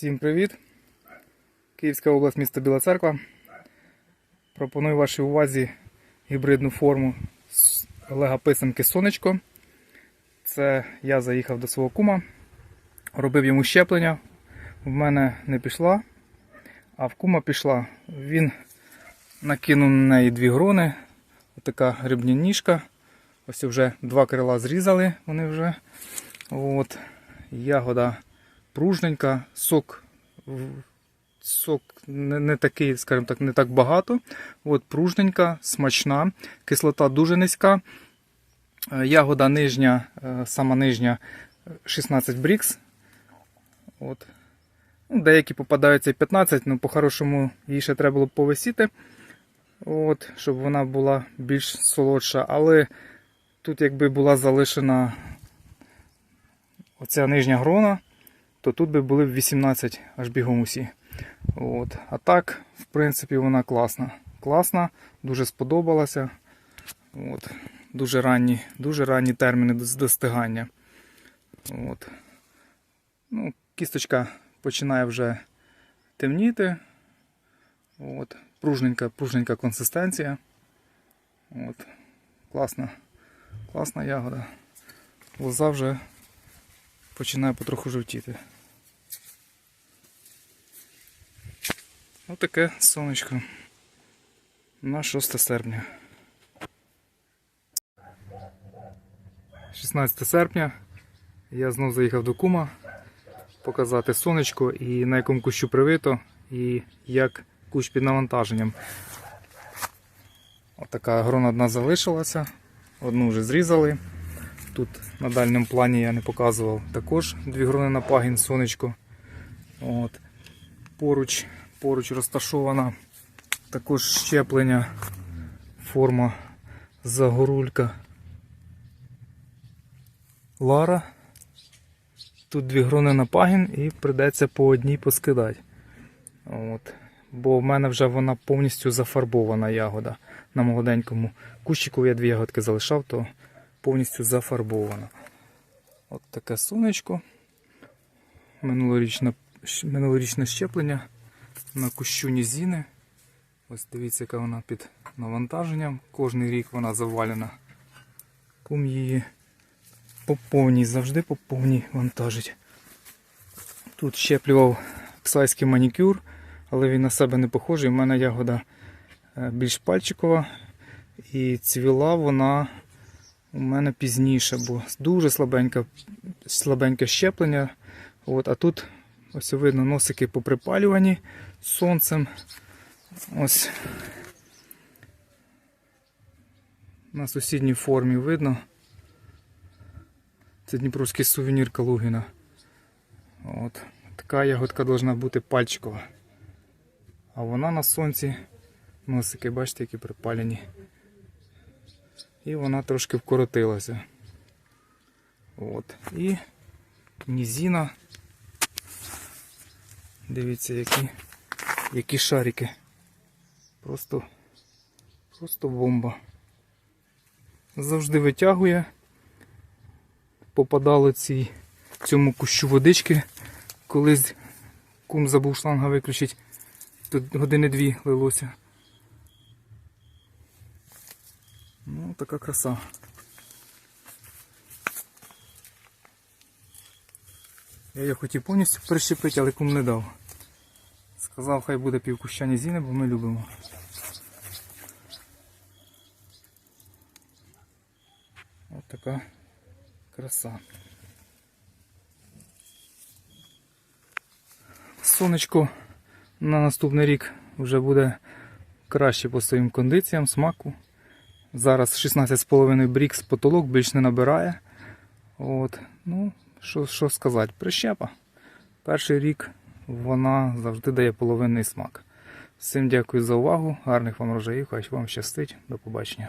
Всім привіт! Київська область, місто Біла Церква. Пропоную вашій увазі гібридну форму Олега Писанки Сонечко. Це я заїхав до свого кума, робив йому щеплення. В мене не пішла, а в кума пішла. Він накинув на неї дві грони. Отака грибні ніжка. Ось вже два крила зрізали вони вже. От. Ягода пружненька, сок, сок не, не такий, скажімо так, не так багато. От, пружненька, смачна, кислота дуже низька. Е, Ягода нижня, е, сама нижня е, 16 брікс. От. Ну, деякі попадаються і 15, але по-хорошому її ще треба було б повисіти, от, щоб вона була більш солодша. Але тут, якби була залишена оця нижня грона, то тут би були б 18 аж бігом усі. От. А так, в принципі, вона класна. Класна, дуже сподобалася. От. Дуже ранні, дуже ранні терміни достигання. От. Ну, кісточка починає вже темніти. От. Пружненька, пружненька консистенція. От. Класна, класна ягода. Лоза вже починає потроху жовтіти. Отаке сонечко на 6 серпня. 16 серпня я знов заїхав до кума показати сонечко і на якому кущу привито, і як кущ під навантаженням. Отака одна залишилася, одну вже зрізали. Тут на дальньому плані я не показував також дві грони на пагін сонечко. От. Поруч, поруч розташована також щеплення, форма загорулька Лара. Тут дві грони на пагін і придеться по одній поскидати. От. Бо в мене вже вона повністю зафарбована ягода. На молоденькому кущику я дві ягодки залишав, то повністю зафарбована. От таке сонечко. Минулорічне, минулорічне щеплення на кущу нізіни. Ось дивіться, яка вона під навантаженням. Кожний рік вона завалена. Кум її по повній, завжди по повній вантажить. Тут щеплював ксайський манікюр, але він на себе не похожий. У мене ягода е, більш пальчикова. І цвіла вона у мене пізніше, бо дуже слабеньке, слабеньке щеплення. От, а тут ось видно носики поприпалювані сонцем. Ось на сусідній формі видно. Це дніпровський сувенір Калугіна. От. Така ягодка повинна бути пальчикова. А вона на сонці, носики, бачите, які припалені. І вона трошки вкоротилася. От. І нізіна. Дивіться, які, які шарики. Просто, просто бомба. Завжди витягує. Попадало цій, цьому кущу водички. Колись кум забув шланга виключити. Тут години дві лилося. Ну, така краса. Я її хотів повністю перещепити, але кум не дав. Сказав, хай буде півкуща нізіни, бо ми любимо. Ось така краса. Сонечко на наступний рік вже буде краще по своїм кондиціям, смаку. Зараз 16,5 брікс потолок більш не набирає. От. Ну, що, що сказати, прищепа. Перший рік вона завжди дає половинний смак. Всім дякую за увагу, гарних вам рожаїв, хай вам щастить, до побачення.